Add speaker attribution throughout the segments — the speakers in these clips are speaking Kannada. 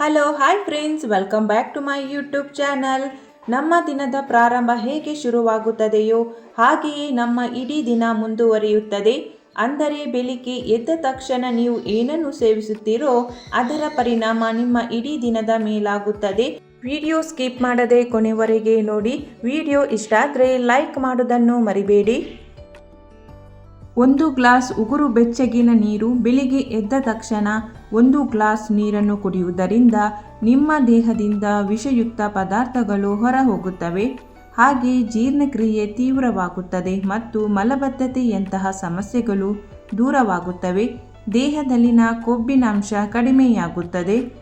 Speaker 1: Hello hi friends welcome back to my YouTube channel ನಮ್ಮ ದಿನದ ಪ್ರಾರಂಭ ಹೇಗೆ ಶುರುವಾಗುತ್ತದೆಯೋ ಹಾಗೆಯೇ ನಮ್ಮ ಇಡೀ ದಿನ ಮುಂದುವರಿಯುತ್ತದೆ. ಅಂದರೆ ಬೆಳಿಗ್ಗೆ ಎದ್ದ ತಕ್ಷಣ ನೀವು ಏನನ್ನು ಸೇವಿಸುತ್ತೀರೋ ಅದರ ಪರಿಣಾಮ ನಿಮ್ಮ ಇಡೀ ದಿನದ ಮೇಲಾಗುತ್ತದೆ. ವಿಡಿಯೋ ಸ್ಕಿಪ್ ಮಾಡದೆ ಕೊನೆವರೆಗೆ ನೋಡಿ. ವಿಡಿಯೋ ಇಷ್ಟ ಆದರೆ ಲೈಕ್ ಮಾಡೋದನ್ನು ಮರಿಬೇಡಿ. ಒಂದು ಗ್ಲಾಸ್ ಉಗುರು ಬೆಚ್ಚಗಿನ ನೀರು ಬೆಳಿಗ್ಗೆ ಎದ್ದ ತಕ್ಷಣ ಒಂದು ಗ್ಲಾಸ್ ನೀರನ್ನು ಕುಡಿಯುವುದರಿಂದ ನಿಮ್ಮ ದೇಹದಿಂದ ವಿಷಯುಕ್ತ ಪದಾರ್ಥಗಳು ಹೊರಹೋಗುತ್ತವೆ. ಹಾಗೆ ಜೀರ್ಣಕ್ರಿಯೆ ತೀವ್ರವಾಗುತ್ತದೆ ಮತ್ತು ಮಲಬದ್ಧತೆಯಂತಹ ಸಮಸ್ಯೆಗಳು ದೂರವಾಗುತ್ತವೆ. ದೇಹದಲ್ಲಿನ ಕೊಬ್ಬಿನಾಂಶ ಕಡಿಮೆಯಾಗುತ್ತದೆ.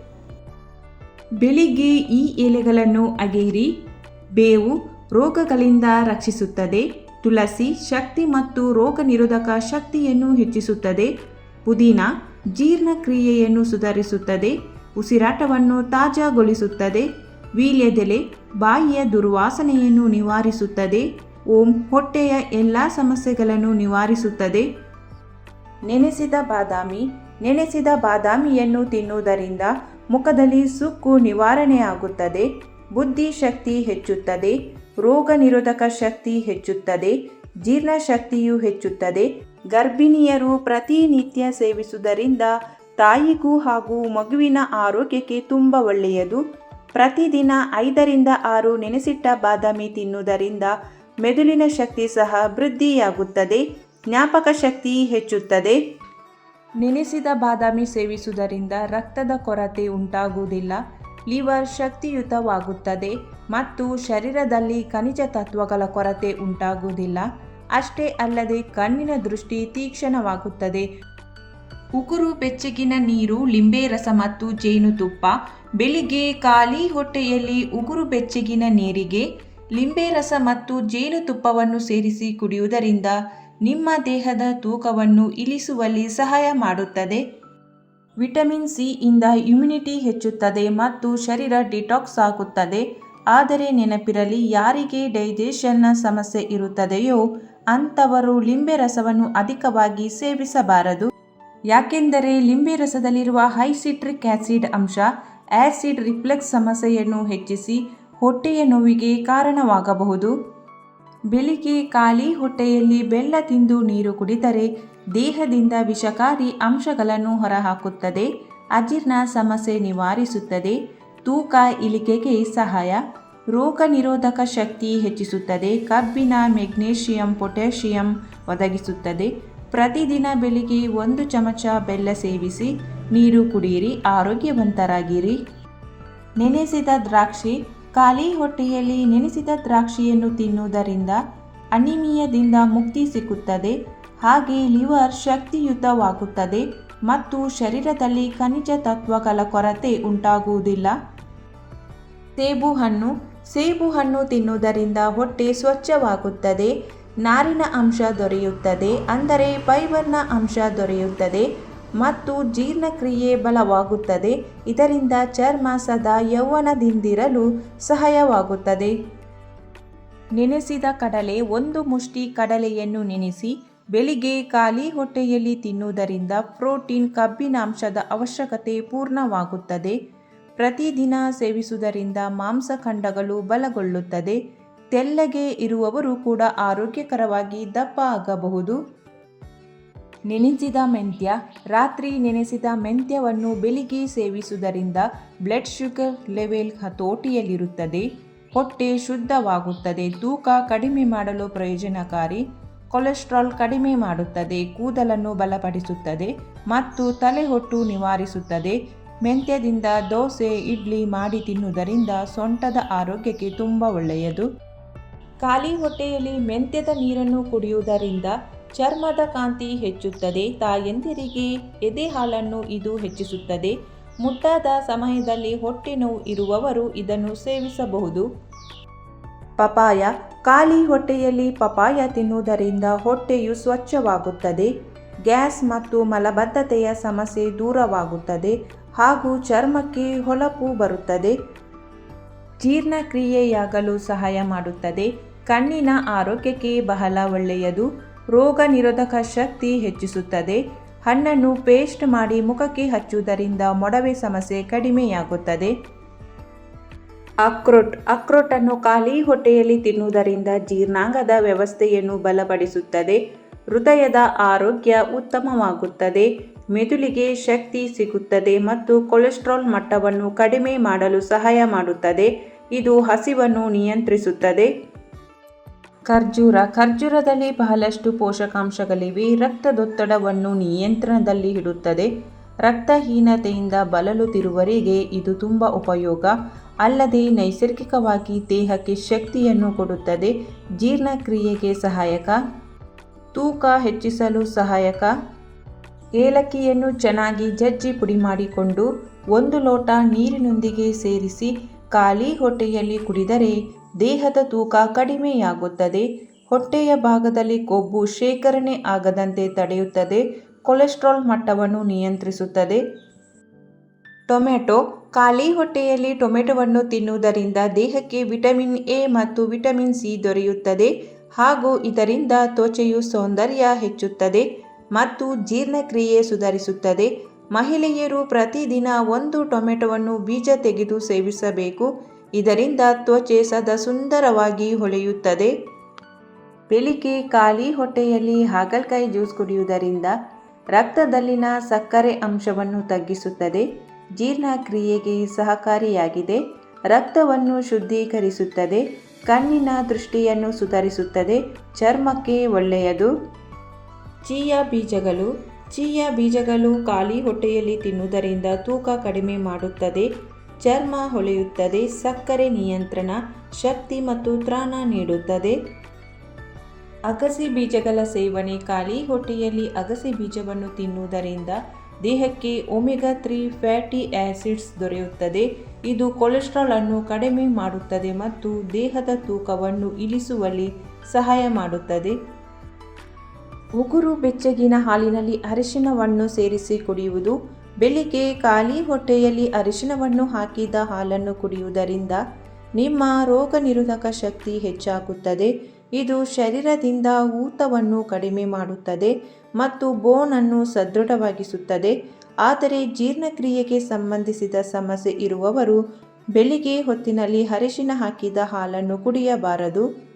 Speaker 1: ಬೆಳಿಗ್ಗೆ ಈ ಎಲೆಗಳನ್ನು ಅಗೆಯಿರಿ. ಬೇವು ರೋಗಗಳಿಂದ ರಕ್ಷಿಸುತ್ತದೆ. ತುಳಸಿ ಶಕ್ತಿ ಮತ್ತು ರೋಗ ನಿರೋಧಕ ಶಕ್ತಿಯನ್ನು ಹೆಚ್ಚಿಸುತ್ತದೆ. ಪುದೀನ ಜೀರ್ಣಕ್ರಿಯೆಯನ್ನು ಸುಧಾರಿಸುತ್ತದೆ. ಉಸಿರಾಟವನ್ನು ತಾಜಾಗೊಳಿಸುತ್ತದೆ. ವೀಳ್ಯದೆಲೆ ಬಾಯಿಯ ದುರ್ವಾಸನೆಯನ್ನು ನಿವಾರಿಸುತ್ತದೆ. ಓಂ ಹೊಟ್ಟೆಯ ಎಲ್ಲ ಸಮಸ್ಯೆಗಳನ್ನು ನಿವಾರಿಸುತ್ತದೆ. ನೆನೆಸಿದ ಬಾದಾಮಿ ನೆನೆಸಿದ ಬಾದಾಮಿಯನ್ನು ತಿನ್ನುವುದರಿಂದ ಮುಖದಲ್ಲಿ ಸುಕ್ಕು ನಿವಾರಣೆಯಾಗುತ್ತದೆ. ಬುದ್ಧಿಶಕ್ತಿ ಹೆಚ್ಚುತ್ತದೆ. ರೋಗ ನಿರೋಧಕ ಶಕ್ತಿ ಹೆಚ್ಚುತ್ತದೆ, ಜೀರ್ಣಶಕ್ತಿಯು ಹೆಚ್ಚುತ್ತದೆ, ಗರ್ಭಿಣಿಯರು ಪ್ರತಿನಿತ್ಯ ಸೇವಿಸುವುದರಿಂದ ತಾಯಿಗೂ ಹಾಗೂ ಮಗುವಿನ ಆರೋಗ್ಯಕ್ಕೆ ತುಂಬ ಒಳ್ಳೆಯದು. ಪ್ರತಿದಿನ ಐದರಿಂದ ಆರು ನೆನೆಸಿಟ್ಟ ಬಾದಾಮಿ ತಿನ್ನುವುದರಿಂದ ಮೆದುಳಿನ ಶಕ್ತಿ ಸಹ ವೃದ್ಧಿಯಾಗುತ್ತದೆ, ಜ್ಞಾಪಕ ಶಕ್ತಿ ಹೆಚ್ಚುತ್ತದೆ. ನೆನೆಸಿದ ಬಾದಾಮಿ ಸೇವಿಸುವುದರಿಂದ ರಕ್ತದ ಕೊರತೆ ಉಂಟಾಗುವುದಿಲ್ಲ ಲಿವರ್ ಶಕ್ತಿಯುತವಾಗುತ್ತದೆ ಮತ್ತು ಶರೀರದಲ್ಲಿ ಖನಿಜ ತತ್ವಗಳ ಕೊರತೆ ಉಂಟಾಗುವುದಿಲ್ಲ. ಅಷ್ಟೇ ಅಲ್ಲದೆ ಕಣ್ಣಿನ ದೃಷ್ಟಿ ತೀಕ್ಷ್ಣವಾಗುತ್ತದೆ. ಉಗುರು, ಬೆಚ್ಚಗಿನ ನೀರು, ಲಿಂಬೆ ರಸ ಮತ್ತು ಜೇನುತುಪ್ಪ ಬೆಳಿಗ್ಗೆ ಖಾಲಿ ಹೊಟ್ಟೆಯಲ್ಲಿ ಉಗುರು, ಬೆಚ್ಚಗಿನ ನೀರಿಗೆ, ಲಿಂಬೆ ರಸ ಮತ್ತು ಜೇನುತುಪ್ಪವನ್ನು ಸೇರಿಸಿ ಕುಡಿಯುವುದರಿಂದ ನಿಮ್ಮ ದೇಹದ ತೂಕವನ್ನು ಇಳಿಸುವಲ್ಲಿ ಸಹಾಯ ಮಾಡುತ್ತದೆ. ವಿಟಮಿನ್ ಸಿ ಇಂದ ಇಮ್ಯುನಿಟಿ ಹೆಚ್ಚುತ್ತದೆ ಮತ್ತು ಶರೀರ ಡಿಟಾಕ್ಸ್ ಆಗುತ್ತದೆ. ಆದರೆ ನೆನಪಿರಲಿ, ಯಾರಿಗೆ ಡೈಜೆಷನ್ನ ಸಮಸ್ಯೆ ಇರುತ್ತದೆಯೋ ಅಂಥವರು ಲಿಂಬೆ ರಸವನ್ನು ಅಧಿಕವಾಗಿ ಸೇವಿಸಬಾರದು. ಯಾಕೆಂದರೆ ಲಿಂಬೆ ರಸದಲ್ಲಿರುವ ಹೈ ಸಿಟ್ರಿಕ್ ಆಸಿಡ್ ಅಂಶ, ಆಸಿಡ್ ರಿಫ್ಲೆಕ್ಸ್ ಸಮಸ್ಯೆಯನ್ನು ಹೆಚ್ಚಿಸಿ ಹೊಟ್ಟೆಯ ನೋವಿಗೆ ಕಾರಣವಾಗಬಹುದು. ಬೆಳಿಗ್ಗೆ ಖಾಲಿ ಹೊಟ್ಟೆಯಲ್ಲಿ ಬೆಲ್ಲ ತಿಂದು ನೀರು ಕುಡಿದರೆ ದೇಹದಿಂದ ವಿಷಕಾರಿ ಅಂಶಗಳನ್ನು ಹೊರಹಾಕುತ್ತದೆ, ಅಜೀರ್ಣ ಸಮಸ್ಯೆ ನಿವಾರಿಸುತ್ತದೆ, ತೂಕ ಇಳಿಕೆಗೆ ಸಹಾಯ, ರೋಗ ನಿರೋಧಕ ಶಕ್ತಿ ಹೆಚ್ಚಿಸುತ್ತದೆ, ಕಬ್ಬಿನ, ಮೆಗ್ನೀಷಿಯಂ, ಪೊಟ್ಯಾಷಿಯಂ ಒದಗಿಸುತ್ತದೆ. ಪ್ರತಿದಿನ ಬೆಳಿಗ್ಗೆ ಒಂದು ಚಮಚ ಬೆಲ್ಲ ಸೇವಿಸಿ ನೀರು ಕುಡಿಯಿರಿ, ಆರೋಗ್ಯವಂತರಾಗಿರಿ. ನೆನೆಸಿದ ದ್ರಾಕ್ಷಿ ಖಾಲಿ ಹೊಟ್ಟೆಯಲ್ಲಿ ನೆನೆಸಿದ ದ್ರಾಕ್ಷಿಯನ್ನು ತಿನ್ನುವುದರಿಂದ ಅನಿಮಿಯದಿಂದ ಮುಕ್ತಿ ಸಿಗುತ್ತದೆ ಹಾಗೆ ಲಿವರ್ ಶಕ್ತಿಯುತವಾಗುತ್ತದೆ ಮತ್ತು ಶರೀರದಲ್ಲಿ ಖನಿಜ ತತ್ವಗಳ ಕೊರತೆ ಉಂಟಾಗುವುದಿಲ್ಲ. ಸೇಬು ಹಣ್ಣು ಸೇಬು ಹಣ್ಣು ತಿನ್ನುವುದರಿಂದ ಹೊಟ್ಟೆ ಸ್ವಚ್ಛವಾಗುತ್ತದೆ. ನಾರಿನ ಅಂಶ ದೊರೆಯುತ್ತದೆ, ಅಂದರೆ ಫೈಬರ್ನ ಅಂಶ ದೊರೆಯುತ್ತದೆ. ಮತ್ತು ಜೀರ್ಣಕ್ರಿಯೆ ಬಲವಾಗುತ್ತದೆ. ಇದರಿಂದ ಚರ್ಮ ಸದಾ ಯೌವನದಿಂದಿರಲು ಸಹಾಯವಾಗುತ್ತದೆ. ನೆನೆಸಿದ ಕಡಲೆ ಒಂದು ಮುಷ್ಟಿ ಕಡಲೆಯನ್ನು ನೆನೆಸಿ, ಬೆಳಿಗ್ಗೆ ಖಾಲಿ ಹೊಟ್ಟೆಯಲ್ಲಿ ತಿನ್ನುವುದರಿಂದ ಪ್ರೋಟೀನ್ ಕಬ್ಬಿನಾಂಶದ ಅವಶ್ಯಕತೆ ಪೂರ್ಣವಾಗುತ್ತದೆ. ಪ್ರತಿದಿನ ಸೇವಿಸುವುದರಿಂದ ಮಾಂಸಖಂಡಗಳು ಬಲಗೊಳ್ಳುತ್ತದೆ. ತೆಲ್ಲಗೆ ಇರುವವರು ಕೂಡ ಆರೋಗ್ಯಕರವಾಗಿ ದಪ್ಪ ಆಗಬಹುದು. ನೆನೆಸಿದ ಮೆಂತ್ಯ, ರಾತ್ರಿ ನೆನೆಸಿದ ಮೆಂತ್ಯವನ್ನು ಬೆಳಿಗ್ಗೆ ಸೇವಿಸುವುದರಿಂದ ಬ್ಲಡ್ ಶುಗರ್ ಲೆವೆಲ್ ಹತೋಟಿಯಲ್ಲಿರುತ್ತದೆ ಹೊಟ್ಟೆ ಶುದ್ಧವಾಗುತ್ತದೆ. ತೂಕ ಕಡಿಮೆ ಮಾಡಲು ಪ್ರಯೋಜನಕಾರಿ. ಕೊಲೆಸ್ಟ್ರಾಲ್ ಕಡಿಮೆ ಮಾಡುತ್ತದೆ. ಕೂದಲನ್ನು ಬಲಪಡಿಸುತ್ತದೆ ಮತ್ತು ತಲೆಹೊಟ್ಟು ನಿವಾರಿಸುತ್ತದೆ. ಮೆಂತ್ಯದಿಂದ ದೋಸೆ, ಇಡ್ಲಿ ಮಾಡಿ ತಿನ್ನುವುದರಿಂದ ಸೊಂಟದ ಆರೋಗ್ಯಕ್ಕೆ ತುಂಬ ಒಳ್ಳೆಯದು. ಖಾಲಿ ಹೊಟ್ಟೆಯಲ್ಲಿ ಮೆಂತ್ಯದ ನೀರನ್ನು ಕುಡಿಯುವುದರಿಂದ ಚರ್ಮದ ಕಾಂತಿ ಹೆಚ್ಚುತ್ತದೆ. ತಾಯಂದಿರಿಗೆ ಎದೆ ಹಾಲನ್ನು ಇದು ಹೆಚ್ಚಿಸುತ್ತದೆ. ಮುಟ್ಟಾದ ಸಮಯದಲ್ಲಿ ಹೊಟ್ಟೆ ನೋವು ಇರುವವರು ಇದನ್ನು ಸೇವಿಸಬಹುದು. ಪಪಾಯ ಖಾಲಿ ಹೊಟ್ಟೆಯಲ್ಲಿ ಪಪಾಯ ತಿನ್ನುವುದರಿಂದ ಹೊಟ್ಟೆಯು ಸ್ವಚ್ಛವಾಗುತ್ತದೆ. ಗ್ಯಾಸ್ ಮತ್ತು ಮಲಬದ್ಧತೆಯ ಸಮಸ್ಯೆ ದೂರವಾಗುತ್ತದೆ ಹಾಗೂ ಚರ್ಮಕ್ಕೆ ಹೊಳಪು ಬರುತ್ತದೆ. ಜೀರ್ಣಕ್ರಿಯೆಯಾಗಲು ಸಹಾಯ ಮಾಡುತ್ತದೆ. ಕಣ್ಣಿನ ಆರೋಗ್ಯಕ್ಕೆ ಬಹಳ ಒಳ್ಳೆಯದು. ರೋಗ ನಿರೋಧಕ ಶಕ್ತಿ ಹೆಚ್ಚಿಸುತ್ತದೆ. ಹಣ್ಣನ್ನು ಪೇಸ್ಟ್ ಮಾಡಿ ಮುಖಕ್ಕೆ ಹಚ್ಚುವುದರಿಂದ ಮೊಡವೆ ಸಮಸ್ಯೆ ಕಡಿಮೆಯಾಗುತ್ತದೆ. ಅಕ್ರೋಟ್ ಅಕ್ರೋಟನ್ನು ಖಾಲಿ ಹೊಟ್ಟೆಯಲ್ಲಿ ತಿನ್ನುವುದರಿಂದ ಜೀರ್ಣಾಂಗದ ವ್ಯವಸ್ಥೆಯನ್ನು ಬಲಪಡಿಸುತ್ತದೆ. ಹೃದಯದ ಆರೋಗ್ಯ ಉತ್ತಮವಾಗುತ್ತದೆ. ಮೆದುಳಿಗೆ ಶಕ್ತಿ ಸಿಗುತ್ತದೆ ಮತ್ತು ಕೊಲೆಸ್ಟ್ರಾಲ್ ಮಟ್ಟವನ್ನು ಕಡಿಮೆ ಮಾಡಲು ಸಹಾಯ ಮಾಡುತ್ತದೆ. ಇದು ಹಸಿವನ್ನು ನಿಯಂತ್ರಿಸುತ್ತದೆ. ಖರ್ಜೂರ. ಖರ್ಜೂರದಲ್ಲಿ ಬಹಳಷ್ಟು ಪೋಷಕಾಂಶಗಳಿವೆ. ರಕ್ತದೊತ್ತಡವನ್ನು ನಿಯಂತ್ರಣದಲ್ಲಿ ಇಡುತ್ತದೆ. ರಕ್ತಹೀನತೆಯಿಂದ ಬಳಲುತ್ತಿರುವರಿಗೆ ಇದು ತುಂಬ ಉಪಯೋಗ. ಅಲ್ಲದೆ ನೈಸರ್ಗಿಕವಾಗಿ ದೇಹಕ್ಕೆ ಶಕ್ತಿಯನ್ನು ಕೊಡುತ್ತದೆ. ಜೀರ್ಣಕ್ರಿಯೆಗೆ ಸಹಾಯಕ. ತೂಕ ಹೆಚ್ಚಿಸಲು ಸಹಾಯಕ. ಏಲಕ್ಕಿಯನ್ನು ಚೆನ್ನಾಗಿ ಜಜ್ಜಿ ಪುಡಿ ಮಾಡಿಕೊಂಡು ಒಂದು ಲೋಟ ನೀರಿನೊಂದಿಗೆ ಸೇರಿಸಿ, ಖಾಲಿ ಹೊಟ್ಟೆಯಲ್ಲಿ ಕುಡಿದರೆ ದೇಹದ ತೂಕ ಕಡಿಮೆಯಾಗುತ್ತದೆ. ಹೊಟ್ಟೆಯ ಭಾಗದಲ್ಲಿ ಕೊಬ್ಬು ಶೇಖರಣೆ ಆಗದಂತೆ ತಡೆಯುತ್ತದೆ. ಕೊಲೆಸ್ಟ್ರಾಲ್ ಮಟ್ಟವನ್ನು ನಿಯಂತ್ರಿಸುತ್ತದೆ. ಟೊಮೆಟೊ ಖಾಲಿ ಹೊಟ್ಟೆಯಲ್ಲಿ ಟೊಮೆಟೊವನ್ನು ತಿನ್ನುವುದರಿಂದ ದೇಹಕ್ಕೆ ವಿಟಮಿನ್ ಎ ಮತ್ತು ವಿಟಮಿನ್ ಸಿ ದೊರೆಯುತ್ತದೆ ಹಾಗೂ ಇದರಿಂದ ತ್ವಚೆಯು ಸೌಂದರ್ಯ ಹೆಚ್ಚುತ್ತದೆ ಮತ್ತು ಜೀರ್ಣಕ್ರಿಯೆ ಸುಧಾರಿಸುತ್ತದೆ. ಮಹಿಳೆಯರು ಪ್ರತಿದಿನ ಒಂದು ಟೊಮೆಟೊವನ್ನು ಬೀಜ ತೆಗೆದು ಸೇವಿಸಬೇಕು. ಇದರಿಂದ ತ್ವಚೆ ಸದಾ ಸುಂದರವಾಗಿ ಹೊಳೆಯುತ್ತದೆ. ಬೆಳಿಗ್ಗೆ ಖಾಲಿ ಹೊಟ್ಟೆಯಲ್ಲಿ ಹಾಗಲಕಾಯಿ ಜ್ಯೂಸ್ ಕುಡಿಯುವುದರಿಂದ ರಕ್ತದಲ್ಲಿನ ಸಕ್ಕರೆ ಅಂಶವನ್ನು ತಗ್ಗಿಸುತ್ತದೆ. ಜೀರ್ಣಕ್ರಿಯೆಗೆ ಸಹಕಾರಿಯಾಗಿದೆ. ರಕ್ತವನ್ನು ಶುದ್ಧೀಕರಿಸುತ್ತದೆ. ಕಣ್ಣಿನ ದೃಷ್ಟಿಯನ್ನು ಸುಧಾರಿಸುತ್ತದೆ. ಚರ್ಮಕ್ಕೆ ಒಳ್ಳೆಯದು. ಚೀಯಾ ಬೀಜಗಳು ಚೀಯಾ ಬೀಜಗಳು ಖಾಲಿ ಹೊಟ್ಟೆಯಲ್ಲಿ ತಿನ್ನುವುದರಿಂದ ತೂಕ ಕಡಿಮೆ ಮಾಡುತ್ತದೆ. ಚರ್ಮ ಹೊಳೆಯುತ್ತದೆ, ಸಕ್ಕರೆ ನಿಯಂತ್ರಣ ಶಕ್ತಿ ಮತ್ತು ತ್ರಾಣ ನೀಡುತ್ತದೆ. ಅಗಸೆ ಬೀಜಗಳ ಸೇವನೆ ಖಾಲಿ, ಹೊಟ್ಟೆಯಲ್ಲಿ ಅಗಸೆ ಬೀಜವನ್ನು ತಿನ್ನುವುದರಿಂದ ದೇಹಕ್ಕೆ ಒಮೆಗಾ ತ್ರೀ ಫ್ಯಾಟಿ ಆಸಿಡ್ಸ್ ದೊರೆಯುತ್ತದೆ. ಇದು ಕೊಲೆಸ್ಟ್ರಾಲ್ ಅನ್ನು ಕಡಿಮೆ ಮಾಡುತ್ತದೆ ಮತ್ತು ದೇಹದ ತೂಕವನ್ನು ಇಳಿಸುವಲ್ಲಿ ಸಹಾಯ ಮಾಡುತ್ತದೆ. ಉಗುರು ಬೆಚ್ಚಗಿನ ಹಾಲಿನಲ್ಲಿ ಅರಿಶಿನವನ್ನು ಸೇರಿಸಿ ಕುಡಿಯುವುದು ಬೆಳಿಗ್ಗೆ ಖಾಲಿ ಹೊಟ್ಟೆಯಲ್ಲಿ ಅರಿಶಿನವನ್ನು ಹಾಕಿದ ಹಾಲನ್ನು ಕುಡಿಯುವುದರಿಂದ ನಿಮ್ಮ ರೋಗ ನಿರೋಧಕ ಶಕ್ತಿ ಹೆಚ್ಚಾಗುತ್ತದೆ. ಇದು ಶರೀರದಿಂದ ಊತವನ್ನು ಕಡಿಮೆ ಮಾಡುತ್ತದೆ ಮತ್ತು ಬೋನನ್ನು ಸದೃಢವಾಗಿಸುತ್ತದೆ. ಆದರೆ ಜೀರ್ಣಕ್ರಿಯೆಗೆ ಸಂಬಂಧಿಸಿದ ಸಮಸ್ಯೆ ಇರುವವರು ಬೆಳಿಗ್ಗೆ ಹೊತ್ತಿನಲ್ಲಿ ಅರಿಶಿನ ಹಾಕಿದ ಹಾಲನ್ನು ಕುಡಿಯಬಾರದು.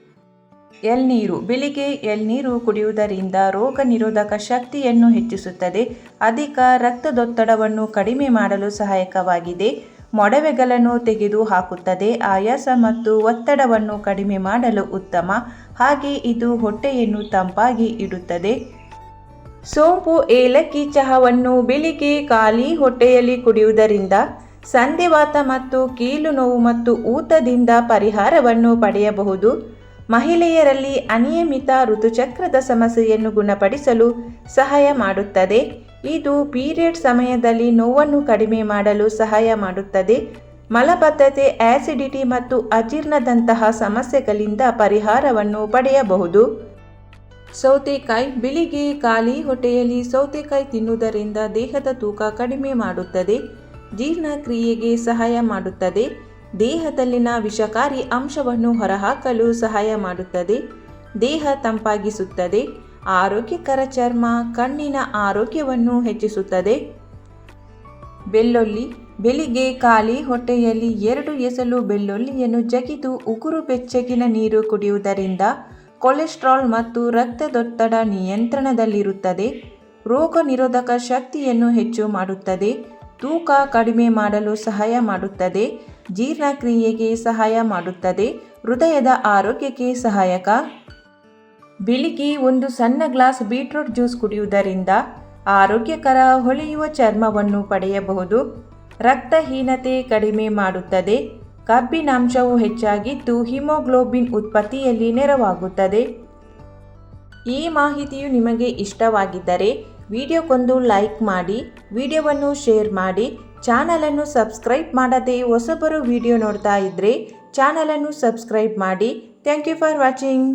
Speaker 1: ಎಳ್ನೀರು. ಬೆಳಿಗ್ಗೆ ಎಳ್ನೀರು ಕುಡಿಯುವುದರಿಂದ ರೋಗ ನಿರೋಧಕ ಶಕ್ತಿಯನ್ನು ಹೆಚ್ಚಿಸುತ್ತದೆ. ಅಧಿಕ ರಕ್ತದೊತ್ತಡವನ್ನು ಕಡಿಮೆ ಮಾಡಲು ಸಹಾಯಕವಾಗಿದೆ. ಮೊಡವೆಗಳನ್ನು ತೆಗೆದು ಹಾಕುತ್ತದೆ. ಆಯಾಸ ಮತ್ತು ಒತ್ತಡವನ್ನು ಕಡಿಮೆ ಮಾಡಲು ಉತ್ತಮ. ಹಾಗೆ ಇದು ಹೊಟ್ಟೆಯನ್ನು ತಂಪಾಗಿ ಇಡುತ್ತದೆ. ಸೋಂಪು ಏಲಕ್ಕಿ ಚಹಾವನ್ನು ಬೆಳಿಗ್ಗೆ ಖಾಲಿ ಹೊಟ್ಟೆಯಲ್ಲಿ ಕುಡಿಯುವುದರಿಂದ ಸಂಧಿವಾತ ಮತ್ತು ಕೀಲು ನೋವು ಮತ್ತು ಊತದಿಂದ ಪರಿಹಾರವನ್ನು ಪಡೆಯಬಹುದು. ಮಹಿಳೆಯರಲ್ಲಿ ಅನಿಯಮಿತ ಋತುಚಕ್ರದ ಸಮಸ್ಯೆಯನ್ನು ಗುಣಪಡಿಸಲು ಸಹಾಯ ಮಾಡುತ್ತದೆ. ಇದು ಪೀರಿಯಡ್ ಸಮಯದಲ್ಲಿ ನೋವನ್ನು ಕಡಿಮೆ ಮಾಡಲು ಸಹಾಯ ಮಾಡುತ್ತದೆ. ಮಲಬದ್ಧತೆ, ಆಸಿಡಿಟಿ ಮತ್ತು ಅಜೀರ್ಣದಂತಹ ಸಮಸ್ಯೆಗಳಿಂದ ಪರಿಹಾರವನ್ನು ಪಡೆಯಬಹುದು. ಸೌತೆಕಾಯಿ ಬೆಳಿಗ್ಗೆ ಖಾಲಿ ಹೊಟ್ಟೆಯಲ್ಲಿ ಸೌತೆಕಾಯಿ ತಿನ್ನುವುದರಿಂದ ದೇಹದ ತೂಕ ಕಡಿಮೆ ಮಾಡುತ್ತದೆ. ಜೀರ್ಣಕ್ರಿಯೆಗೆ ಸಹಾಯ ಮಾಡುತ್ತದೆ. ದೇಹದಲ್ಲಿನ ವಿಷಕಾರಿ ಅಂಶವನ್ನು ಹೊರಹಾಕಲು ಸಹಾಯ ಮಾಡುತ್ತದೆ. ದೇಹ ತಂಪಾಗಿಸುತ್ತದೆ. ಆರೋಗ್ಯಕರ ಚರ್ಮ ಕಣ್ಣಿನ ಆರೋಗ್ಯವನ್ನು ಹೆಚ್ಚಿಸುತ್ತದೆ. ಬೆಳ್ಳುಳ್ಳಿ. ಬೆಳಿಗ್ಗೆ ಖಾಲಿ ಹೊಟ್ಟೆಯಲ್ಲಿ ಎರಡು ಎಸಲು ಬೆಳ್ಳುಳ್ಳಿಯನ್ನು ಜಗಿದು ಉಗುರು ಬೆಚ್ಚಗಿನ ನೀರು ಕುಡಿಯುವುದರಿಂದ ಕೊಲೆಸ್ಟ್ರಾಲ್ ಮತ್ತು ರಕ್ತದೊತ್ತಡ ನಿಯಂತ್ರಣದಲ್ಲಿರುತ್ತದೆ. ರೋಗ ನಿರೋಧಕ ಶಕ್ತಿಯನ್ನು ಹೆಚ್ಚು ಮಾಡುತ್ತದೆ. ತೂಕ ಕಡಿಮೆ ಮಾಡಲು ಸಹಾಯ ಮಾಡುತ್ತದೆ. ಜೀರ್ಣಕ್ರಿಯೆಗೆ ಸಹಾಯ ಮಾಡುತ್ತದೆ. ಹೃದಯದ ಆರೋಗ್ಯಕ್ಕೆ ಸಹಾಯಕ. ಬೆಳಿಗ್ಗೆ ಒಂದು ಸಣ್ಣ ಗ್ಲಾಸ್ ಬೀಟ್ರೂಟ್ ಜ್ಯೂಸ್ ಕುಡಿಯುವುದರಿಂದ ಆರೋಗ್ಯಕರ ಹೊಳೆಯುವ ಚರ್ಮವನ್ನು ಪಡೆಯಬಹುದು. ರಕ್ತಹೀನತೆ ಕಡಿಮೆ ಮಾಡುತ್ತದೆ. ಕಬ್ಬಿನಾಂಶವು ಹೆಚ್ಚಾಗಿದ್ದು ಹಿಮೋಗ್ಲೋಬಿನ್ ಉತ್ಪತ್ತಿಯಲ್ಲಿ ನೆರವಾಗುತ್ತದೆ. ಈ ಮಾಹಿತಿಯು ನಿಮಗೆ ಇಷ್ಟವಾಗಿದ್ದರೆ ವಿಡಿಯೋಕ್ಕೊಂದು ಲೈಕ್ ಮಾಡಿ, ವಿಡಿಯೋವನ್ನು ಶೇರ್ ಮಾಡಿ ಚಾನಲನ್ನು ಸಬ್ಸ್ಕ್ರೈಬ್ ಮಾಡದೆ ಹೊಸಬರು ವಿಡಿಯೋ ನೋಡ್ತಾ ಇದ್ದರೆ ಚಾನಲನ್ನು ಸಬ್ಸ್ಕ್ರೈಬ್ ಮಾಡಿ. Thank you for watching